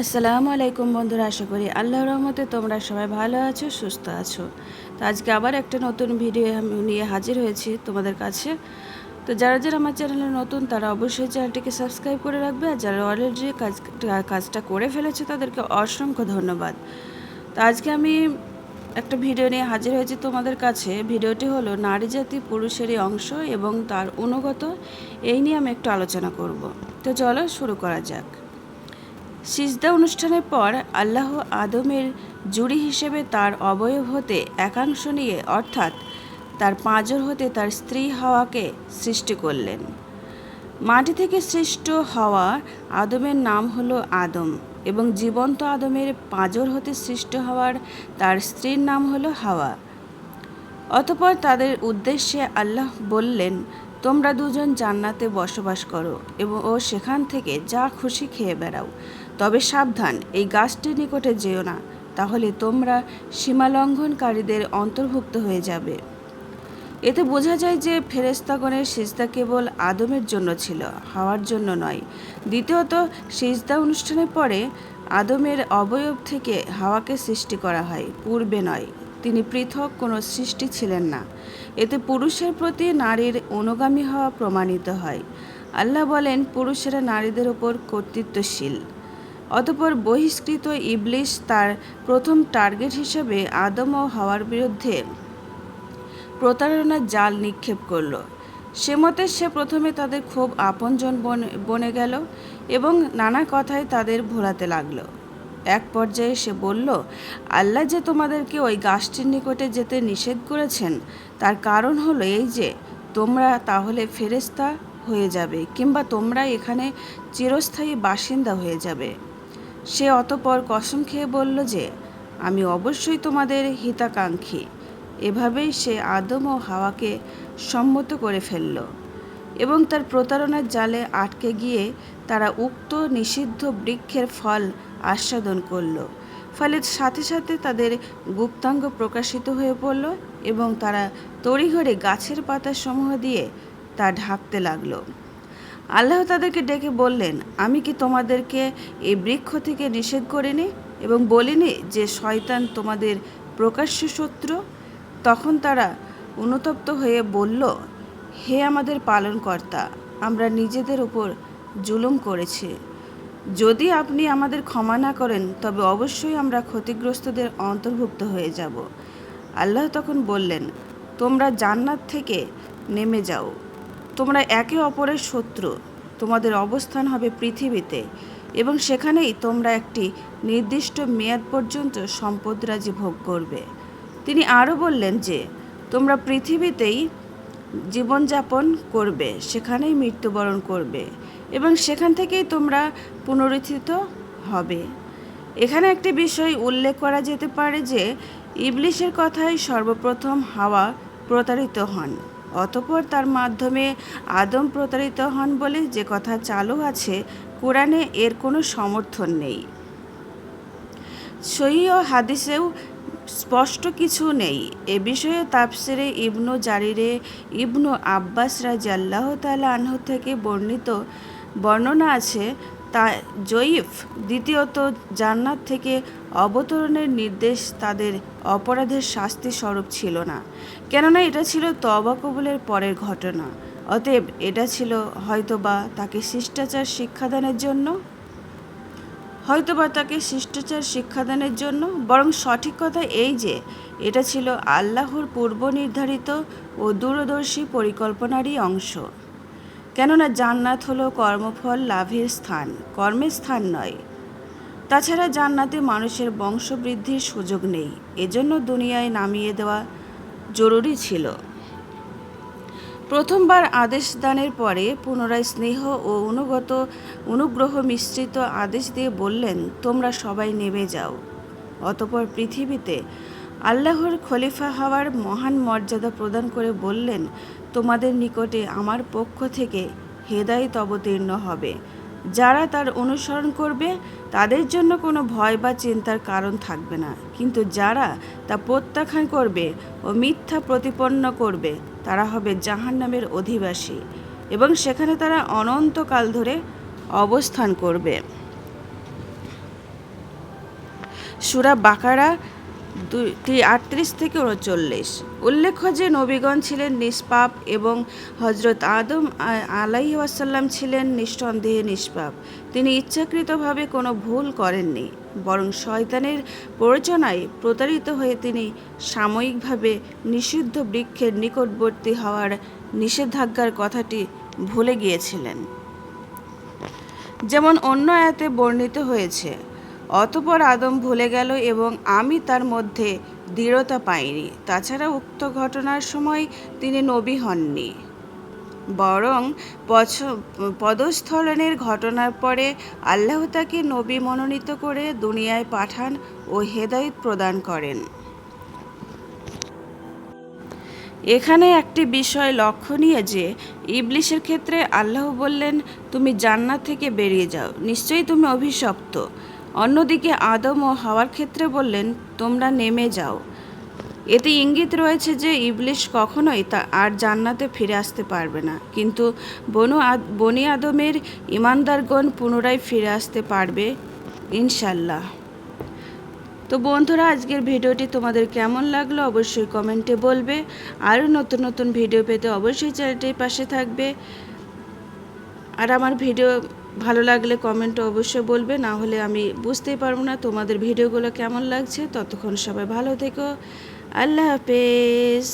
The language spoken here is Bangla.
আসসালামু আলাইকুম বন্ধুরা, আশা করি আল্লাহর রহমতে তোমরা সবাই ভালো আছো, সুস্থ আছো। তো আজকে আবার একটা নতুন ভিডিও আমি নিয়ে হাজির হয়েছি তোমাদের কাছে। তো যারা যারা আমার চ্যানেলে নতুন, তারা অবশ্যই চ্যানেলটিকে সাবস্ক্রাইব করে রাখবে। আর যারা অলরেডি কাজ, কাজটা করে ফেলেছে, তাদেরকে অসংখ্য ধন্যবাদ। তো আজকে আমি একটা ভিডিও নিয়ে হাজির হয়েছি তোমাদের কাছে। ভিডিওটি হলো নারী জাতি পুরুষেরই অংশ এবং তার অনুগত। এই নিয়ে আমি একটু আলোচনা করব। তো চলো শুরু করা যাক। সিজদা অনুষ্ঠানের পর আল্লাহ আদমের জুড়ি হিসেবে তার অবয়ব হতে একাংশ নিয়ে, অর্থাৎ তার পাঁজর হতে তার স্ত্রী হাওয়াকে সৃষ্টি করলেন। মাটি থেকে সৃষ্ট হওয়া আদমের নাম হলো আদম এবং জীবন্ত আদমের পাঁজর হতে সৃষ্ট হওয়ার তার স্ত্রীর নাম হলো হাওয়া। অতপর তাদের উদ্দেশ্যে আল্লাহ বললেন, তোমরা দুজন জান্নাতে বসবাস করো এবং ও সেখান থেকে যা খুশি খেয়ে বেড়াও। তবে সাবধান, এই গাছটির নিকটে যেও না, তাহলে তোমরা সীমালঙ্ঘনকারীদের অন্তর্ভুক্ত হয়ে যাবে। এতে বোঝা যায় যে ফেরেস্তাগণের সিজদা কেবল আদমের জন্য ছিল, হাওয়ার জন্য নয়। দ্বিতীয়ত, সিজদা অনুষ্ঠানের পরে আদমের অবয়ব থেকে হাওয়াকে সৃষ্টি করা হয়, পূর্বে নয়। তিনি পৃথক, কোনো সৃষ্টি ছিলেন না। এতে পুরুষের প্রতি নারীর অনুগামী হওয়া প্রমাণিত হয়। আল্লাহ বলেন, পুরুষেরা নারীদের ওপর কর্তৃত্বশীল। অতপর বহিষ্কৃত ইবলিশ তার প্রথম টার্গেট হিসেবে আদম ও হাওয়ার বিরুদ্ধে প্রতারণার জাল নিক্ষেপ করল। সে মতে সে প্রথমে তাদের খুব আপনজন বনে গেল এবং নানা কথায় তাদের ভোলাতে লাগল। এক পর্যায়ে সে বলল, আল্লাহ যে তোমাদেরকে ওই গাছটির নিকটে যেতে নিষেধ করেছেন, তার কারণ হলো এই যে, তোমরা তাহলে ফেরেস্তা হয়ে যাবে কিংবা তোমরা এখানে চিরস্থায়ী বাসিন্দা হয়ে যাবে। সে অতপর কসম খেয়ে বলল যে, আমি অবশ্যই তোমাদের হিতাকাঙ্ক্ষী। এভাবেই সে আদম ও হাওয়াকে সম্মত করে ফেলল এবং তার প্রতারণার জালে আটকে গিয়ে তারা উক্ত নিষিদ্ধ বৃক্ষের ফল আস্বাদন করল। ফলে সাথে সাথে তাদের গুপ্তাঙ্গ প্রকাশিত হয়ে পড়ল এবং তারা তড়িঘড়ি গাছের পাতা সমূহ দিয়ে তা ঢাকতে লাগল। আল্লাহ তাদেরকে ডেকে বললেন, আমি কি তোমাদেরকে এই বৃক্ষ থেকে নিষেধ করিনি এবং বলিনি যে শয়তান তোমাদের প্রকাশ্য শত্রু? তখন তারা অনুতপ্ত হয়ে বলল, হে আমাদের পালনকর্তা, আমরা নিজেদের উপর জুলুম করেছি। যদি আপনি আমাদের ক্ষমা না করেন, তবে অবশ্যই আমরা ক্ষতিগ্রস্তদের অন্তর্ভুক্ত হয়ে যাব। আল্লাহ তখন বললেন, তোমরা জান্নাত থেকে নেমে যাও। তোমরা একে অপরের শত্রু। তোমাদের অবস্থান হবে পৃথিবীতে এবং সেখানেই তোমরা একটি নির্দিষ্ট মেয়াদ পর্যন্ত সম্পদরাজি ভোগ করবে। তিনি আরও বললেন যে, তোমরা পৃথিবীতেই জীবনযাপন করবে, সেখানেই মৃত্যুবরণ করবে এবং সেখান থেকেই তোমরা পুনরুত্থিত হবে। এখানে একটি বিষয় উল্লেখ করা যেতে পারে যে, ইবলিশের কথাই সর্বপ্রথম হাওয়া প্রতারিত হন। অতপর তার মাধ্যমে আদম প্রতারিত হন বলে যে কথা চালু আছে, কোরআনে এর কোনো সমর্থন নেই। সহি ও হাদিসেও স্পষ্ট কিছু নেই। এ বিষয়ে তাফসিরে ইবনু জারিরে ইবনু আব্বাস রাজি আল্লাহ তালা আনহ থেকে বর্ণিত বর্ণনা আছে তা জয়ীফ দ্বিতীয়ত জান্নাত থেকে অবতরণের নির্দেশ তাদের অপরাধের শাস্তি স্বরূপ ছিল না। কেননা এটা ছিল তবা কবুলের পরের ঘটনা। অতএব এটা ছিল হয়তোবা তাকে শিষ্টাচার শিক্ষাদানের জন্য, হয়তোবা তাকে শিষ্টাচার শিক্ষাদানের জন্য, বরং সঠিক কথা এই যে এটা ছিল আল্লাহর পূর্ব নির্ধারিত ও দূরদর্শী পরিকল্পনারই অংশ। কেননা জান্নাত হলো কর্মফল, লাভের স্থান, কর্মের স্থান নয়। তাছাড়া জান্নাতে মানুষের বংশবৃদ্ধির সুযোগ নেই, এজন্য দুনিয়ায় নামিয়ে দেওয়া জরুরি ছিল। প্রথমবার আদেশ দানের পরে পুনরায় স্নেহ ও অনুগত অনুগ্রহ মিশ্রিত আদেশ দিয়ে বললেন, তোমরা সবাই নেমে যাও। অতপর পৃথিবীতে আল্লাহর খলিফা হওয়ার মহান মর্যাদা প্রদান করে বললেন তোমাদের নিকটে আমার পক্ষ থেকে হেদায়ত অবতীর্ণ হবে। যারা তার অনুসরণ করবে, তাদের জন্য কোনো ভয় বা চিন্তার কারণ থাকবে না। কিন্তু যারা তা প্রত্যাখ্যান করবে ও মিথ্যা প্রতিপন্ন করবে, তারা হবে জাহান নামের অধিবাসী এবং সেখানে তারা অনন্তকাল ধরে অবস্থান করবে। সুরা বাকারা দুই আটত্রিশ থেকে উনচল্লিশ। উল্লেখ্য যে নবীগণ ছিলেন নিষ্পাপ এবং হজরত আদম, আ- আলাইহি ওয়াসাল্লাম ছিলেন নিঃসন্দেহে নিষ্পাপ। তিনি ইচ্ছাকৃতভাবে কোনো ভুল করেননি, বরং শয়তানের প্ররোচনায় প্রতারিত হয়ে তিনি সাময়িকভাবে নিষিদ্ধ বৃক্ষের নিকটবর্তী হওয়ার নিষেধাজ্ঞার কথাটি ভুলে গিয়েছিলেন। যেমন অন্য আয়াতে বর্ণিত হয়েছে অতপর আদম ভুলে গেল এবং আমি তার মধ্যে দৃঢ়তা পাইনি। তাছাড়া উক্ত ঘটনার সময় তিনি নবী হননি। বরং পদস্খলনের ঘটনার পরে আল্লাহ তাকে নবী মনোনীত করে দুনিয়ায় পাঠান ও হেদায়েত প্রদান করেন। এখানে একটি বিষয় লক্ষণীয় যে, ইবলিশের ক্ষেত্রে আল্লাহ বললেন, তুমি জান্নাত থেকে বেরিয়ে যাও। নিশ্চয়ই তুমি অভিশপ্ত। অন্যদিকে আদম ও হাওয়ার ক্ষেত্রে বললেন, তোমরা নেমে যাও। এতে ইঙ্গিত রয়েছে যে ইবলিশ কখনোই তা আর জান্নাতে ফিরে আসতে পারবে না। কিন্তু বনু বনি আদমের ইমানদারগণ পুনরায় ফিরে আসতে পারবে ইনশাল্লাহ তো বন্ধুরা, আজকের ভিডিওটি তোমাদের কেমন লাগল অবশ্যই কমেন্টে বলবে। আরও নতুন নতুন ভিডিও পেতে অবশ্যই চ্যানেলটির পাশে থাকবে। আর আমার ভিডিও ভালো লাগলে কমেন্ট অবশ্যই বলবে, না হলে আমি বুঝতেই পারব না তোমাদের ভিডিওগুলো কেমন লাগছে। ততক্ষণ সবাই ভালো থেকো। আল্লাহ হাফেজ।